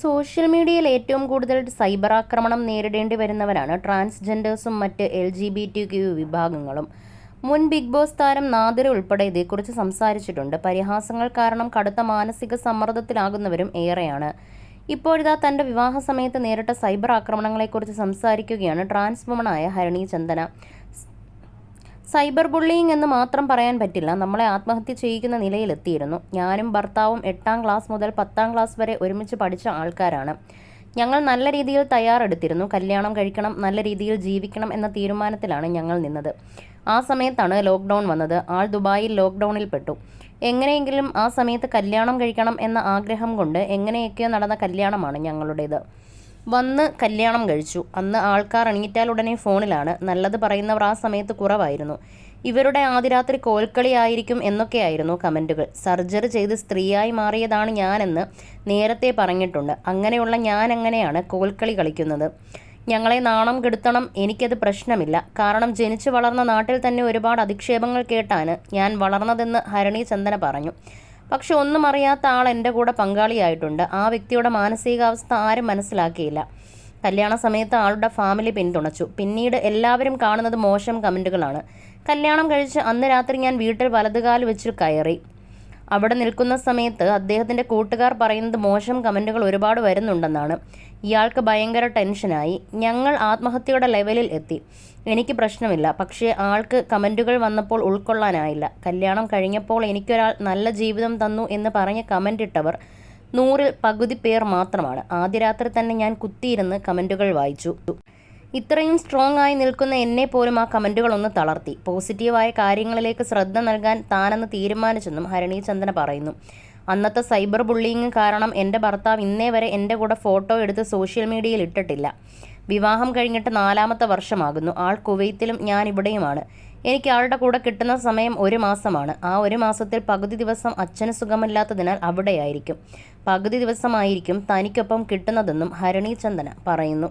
Social മീഡിയയിൽ ഏറ്റവും കൂടുതൽ സൈബർ ആക്രമണം നേരിടേണ്ടി വരുന്നവരാണ് ട്രാൻസ്ജെൻഡേഴ്സും മറ്റ് L G B T Q വിഭാഗങ്ങളും. മുൻ ബിഗ് ബോസ് താരം നാദിര ഉൾപ്പെടെ ഇതേക്കുറിച്ച് സംസാരിച്ചിട്ടുണ്ട്. പരിഹാസങ്ങൾ കാരണം കടുത്ത മാനസിക സമ്മർദ്ദത്തിലാകുന്നവരും ഏറെയാണ്. ഇപ്പോഴിതാ തന്റെ വിവാഹ സമയത്ത് നേരിട്ട സൈബർ ആക്രമണങ്ങളെക്കുറിച്ച് സംസാരിക്കുകയാണ് ട്രാൻസ് വുമണായ ഹരണി ചന്ദന. സൈബർ ബുള്ളിയിങ് എന്ന് മാത്രം പറയാൻ പറ്റില്ല. നമ്മളെ ആത്മഹത്യ ചെയ്യിക്കുന്ന നിലയിലെത്തിയിരുന്നു. ഞാനും ഭർത്താവും എട്ടാം ക്ലാസ് മുതൽ പത്താം ക്ലാസ് വരെ ഒരുമിച്ച് പഠിച്ച ആൾക്കാരാണ്. ഞങ്ങൾ നല്ല രീതിയിൽ തയ്യാറെടുത്തിരുന്നു. കല്യാണം കഴിക്കണം നല്ല രീതിയിൽ ജീവിക്കണം എന്ന തീരുമാനത്തിലാണ് ഞങ്ങൾ നിന്നത്. ആ സമയത്താണ് ലോക്ക്ഡൗൺ വന്നത്. ആൾ ദുബായിൽ ലോക്ക്ഡൗണിൽ പെട്ടു. എങ്ങനെയെങ്കിലും ആ സമയത്ത് കല്യാണം കഴിക്കണം എന്ന ആഗ്രഹം കൊണ്ട് എങ്ങനെയൊക്കെയോ നടന്ന കല്യാണമാണ് ഞങ്ങളുടേത്. വന്ന് കല്യാണം കഴിച്ചു. അന്ന് ആൾക്കാർ ഉടനെ ഫോണിലാണ്. നല്ലത് പറയുന്നവർ ആ സമയത്ത് കുറവായിരുന്നു. ഇവരുടെ ആദിരാത്രി കോൽക്കളിയായിരിക്കും എന്നൊക്കെയായിരുന്നു കമന്റുകൾ. സർജറി ചെയ്ത് സ്ത്രീയായി മാറിയതാണ് ഞാനെന്ന് നേരത്തെ പറഞ്ഞിട്ടുണ്ട്. അങ്ങനെയുള്ള ഞാൻ എങ്ങനെയാണ് കോൽക്കളി കളിക്കുന്നത്. ഞങ്ങളെ നാണം കെടുത്തണം എനിക്കത് പ്രശ്നമില്ല. കാരണം ജനിച്ചു വളർന്ന നാട്ടിൽ തന്നെ ഒരുപാട് അധിക്ഷേപങ്ങൾ കേട്ടാണ് ഞാൻ വളർന്നതെന്ന് ഹരണി ചന്ദന പറഞ്ഞു. പക്ഷെ ഒന്നും അറിയാത്ത ആൾ എന്റെ കൂടെ പങ്കാളിയായിട്ടുണ്ട്. ആ വ്യക്തിയുടെ മാനസികാവസ്ഥ ആരും മനസ്സിലാക്കിയില്ല. കല്യാണ സമയത്ത് ആളുടെ ഫാമിലി പിന്തുണച്ചു. പിന്നീട് എല്ലാവരും കാണുന്നത് മോശം കമന്റുകളാണ്. കല്യാണം കഴിച്ച് അന്ന് രാത്രി ഞാൻ വീട്ടിൽ വലതുകാൽ വെച്ച് കയറി. അവിടെ നിൽക്കുന്ന സമയത്ത് അദ്ദേഹത്തിന്റെ കൂട്ടുകാർ പറയുന്നത് മോശം കമന്റുകൾ ഒരുപാട് വരുന്നുണ്ടെന്നാണ്. ഇയാൾക്ക് ഭയങ്കര ടെൻഷനായി. ഞങ്ങൾ ആത്മഹത്യയുടെ ലെവലിൽ എത്തി. എനിക്ക് പ്രശ്നമില്ല. പക്ഷേ ആൾക്ക് കമന്റുകൾ വന്നപ്പോൾ ഉൾക്കൊള്ളാനായില്ല. കല്യാണം കഴിഞ്ഞപ്പോൾ എനിക്കൊരാൾ നല്ല ജീവിതം തന്നു എന്ന് പറഞ്ഞ് കമന്റ് ഇട്ടവർ നൂറിൽ പകുതി പേർ മാത്രമാണ്. ആദ്യ രാത്രി തന്നെ ഞാൻ കുത്തിയിരുന്ന് കമന്റുകൾ വായിച്ചു. ഇത്രയും സ്ട്രോങ് ആയി നിൽക്കുന്ന എന്നെ പോലും ആ കമന്റുകളൊന്ന് തളർത്തി. പോസിറ്റീവായ കാര്യങ്ങളിലേക്ക് ശ്രദ്ധ നൽകാൻ താനെന്ന് തീരുമാനിച്ചെന്നും ഹരണി ചന്ദന പറയുന്നു. അന്നത്തെ സൈബർ ബുള്ളിങ് കാരണം എന്റെ ഭർത്താവ് ഇന്നേ വരെ എന്റെ കൂടെ ഫോട്ടോ എടുത്ത് സോഷ്യൽ മീഡിയയിൽ ഇട്ടിട്ടില്ല. വിവാഹം കഴിഞ്ഞിട്ട് നാലാമത്തെ വർഷമാകുന്നു. ആൾ കുവൈത്തിലും ഞാൻ ഇവിടെയുമാണ്. എനിക്ക് ആളുടെ കൂടെ കിട്ടുന്ന സമയം ഒരു മാസമാണ്. ആ ഒരു മാസത്തിൽ പകുതി ദിവസം അച്ഛന് സുഖമില്ലാത്തതിനാൽ അവിടെയായിരിക്കും. പകുതി ദിവസമായിരിക്കും തനിക്കൊപ്പം കിട്ടുന്നതെന്നും ഹരണി ചന്ദന പറയുന്നു.